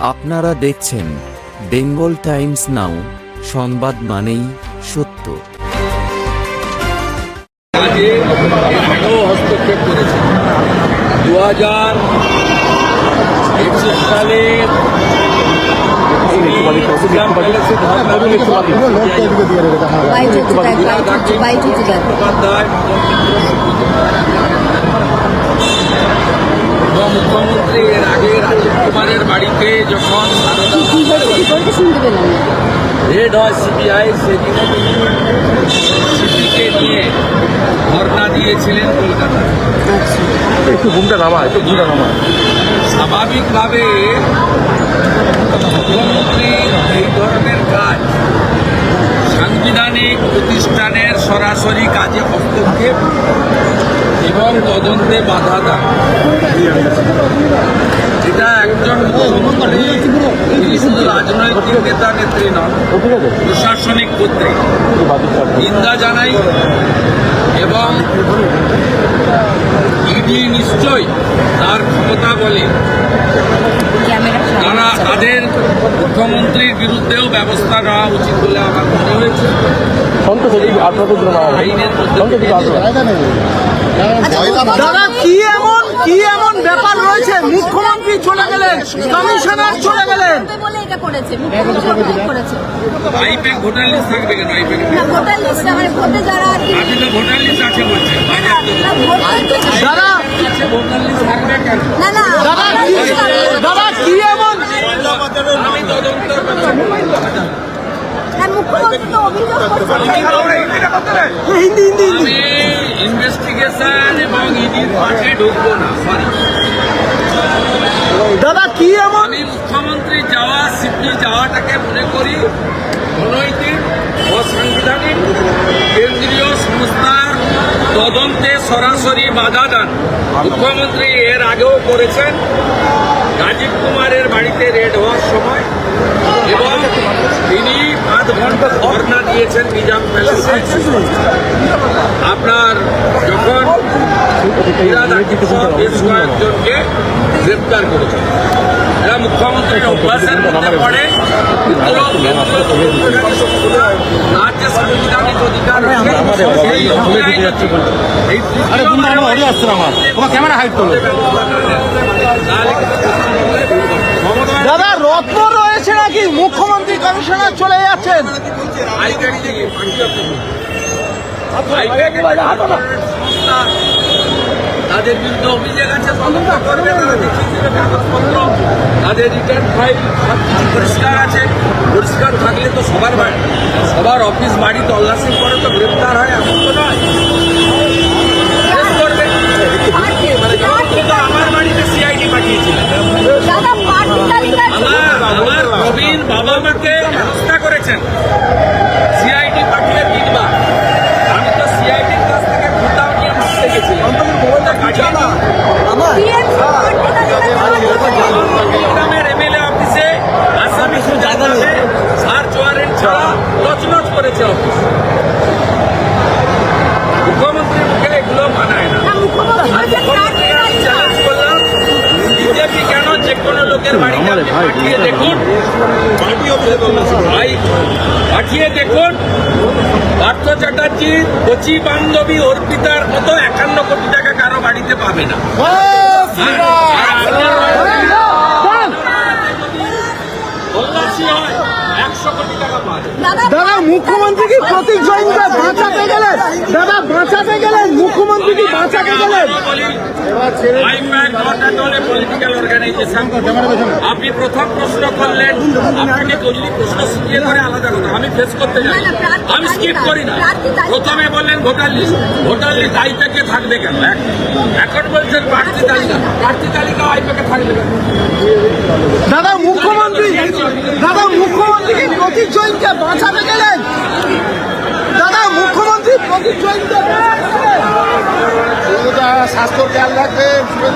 আপনারা দেখছেন Bengal Times নাও সংবাদ মানেই সত্য। হস্তক্ষেপ করেছে। দু হাজার একুশ সালে তিনি ইসলাম প্যালেসে ধর্ণা বাইট হচ্ছে দেখ বাইট হচ্ছে বাইট হচ্ছে দেখ মুখোপাধ্যায় মুখ্যমন্ত্রী এর আগে রাজীব কুমারের বাড়িতে যখন কি কি হয়েছে কি বলতে শুনতে পেলাম রেড হয় সিবিআই সেদিনে তিনি সিপিকে নিয়ে ধর্ণা দিয়েছিলেন কলকাতায়। একটু ঘুমটা নামা একটু ঘুমটা নামা। স্বাভাবিকভাবে মুখ্যমন্ত্রীর এই ধরনের কাজ সাংবিধানিক প্রতিষ্ঠানের সরাসরি কাজে হস্তক্ষেপ এবং তদন্তে বাধা দেয় এটা একজন মুখ্যমন্ত্রী রাজনৈতিক নেতা নেত্রী নন প্রশাসনিক কর্তৃক নিন্দা জানাই এবং ইডি নিশ্চয়ই তার ক্ষমতা বলে তারা তাদের মুখ্যমন্ত্রীর বিরুদ্ধেও ব্যবস্থা নেওয়া উচিত বলে আমার মনে হয়েছে। আইনের মধ্যে দাদা কি এমন কি এমন ব্যাপার রয়েছে? মুখ্যমন্ত্রী চলে গেলেন কমিশনার চলে গেলেন। বলে এটা করেছে করেছে। আইপ্যাক ভোটার লিস্ট থাকবে কেন লিস্ট মানে ভোটে যারা লিস্ট আছে দাদা কি এমন মুখ্যমন্ত্রী তো অভিযোগ হিন্দি হিন্দি হিন্দি। ইনভেস্টিগেশন ইডির মাঠে ঢুকবো না সরি দাদা কি এমন? আমি মুখ্যমন্ত্রী যাওয়া সিপি যাওয়াটাকে মনে করি অনৈতিক অসাংবিধানিক কেন্দ্রীয় সংস্থার তদন্তে সরাসরি বাধা দান। মুখ্যমন্ত্রী এর আগেও করেছেন। রাজীব কুমারের বাড়িতে রেড হওয়ার সময় এবং তিনি পাঁচ ঘণ্টা ধর্ণা দিয়েছেন নিজাম প্যালেসে আপনার যখন বেশ কয়েকজনকে গ্রেপ্তার এরা মুখ্যমন্ত্রীর অভ্যাসের মধ্যে পড়ে দাদা রত্ন রয়েছে নাকি মুখ্যমন্ত্রী কমিশনার চলে যাচ্ছেন থেকে পার্টি অফিস আইপ্যাক একটা ধরনের সংস্থা তাদের বিরুদ্ধে অভিযোগ আছে, তদন্ত করবে তারা দেখিয়ে দেবে কাগজপত্র, তাদের রিটার্ন ফাইল সব কিছু পরিষ্কার আছে। পরিষ্কার থাকলে তো সবার বাড়ি, সবার অফিস বাড়ি তল্লাশি করে তো গ্রেপ্তার হয়, এমন তো নয় Arrest করবে। মানে যখন কিন্তু আমার বাড়িতে সিআইডি পাঠিয়েছিলেন দাদা পার্টি তালিকা আমার আমার প্রবীণ বাবা মাকে হেনস্থা করেছেন সিআইডি পাঠিয়ে তিনবার আমি তো সিআইডির কাছ থেকে ভোটাও নিয়ে মারতে গেছিলাম TNC পার্টি তালিকা গ্রামের এমএলএ অফিসে আসামি জানাবে সার্চ ওয়ারেন্ট ছাড়া নচনচ করেছে অফিস মুখ্যমন্ত্রীর মুখে এগুলো মানায় না। না, মুখ্যমন্ত্রী আর বলছেন পার্টি মুখ্যমন্ত্রীকে আমি তালিকা চ্যালেঞ্জ বিজেপি কেন যে কোনো লোকের বাড়িতে পাঠিয়ে দেখুন। ভাই। পাঠিয়ে দেখুন। পার্থ চ্যাটার্জি কচি বান্ধবী অর্পিতার মতো একান্ন কোটি টাকা কারও বাড়িতে পাবে না। মুখ্যমন্ত্রীকে প্রতীক জৈনকে বাঁচাতে গেলেন দাদা বাঁচাতে গেলেন মুখ্যমন্ত্রী কি বাঁচাতে গেলেন আপনি প্রথম প্রশ্ন করলেন আপনাকে দলীয় প্রশ্ন শিখিয়ে করে আলাদা কথা। আমি ফেস করতে যাই। আমি স্কিপ করি না। প্রথমে বললেন ভোটার লিস্ট ভোটার লিস্ট আইপ্যাকে থাকবে কেন? এখন বলছেন প্রার্থী তালিকা। প্রার্থী তালিকা আইপ্যাকে থাকবে কেন? দাদা মুখ্যমন্ত্রী দাদা মুখ্যমন্ত্রী প্রতীক জৈনকে বাঁচাতে গেলে স্বাস্থ্য খেয়াল রাখবেন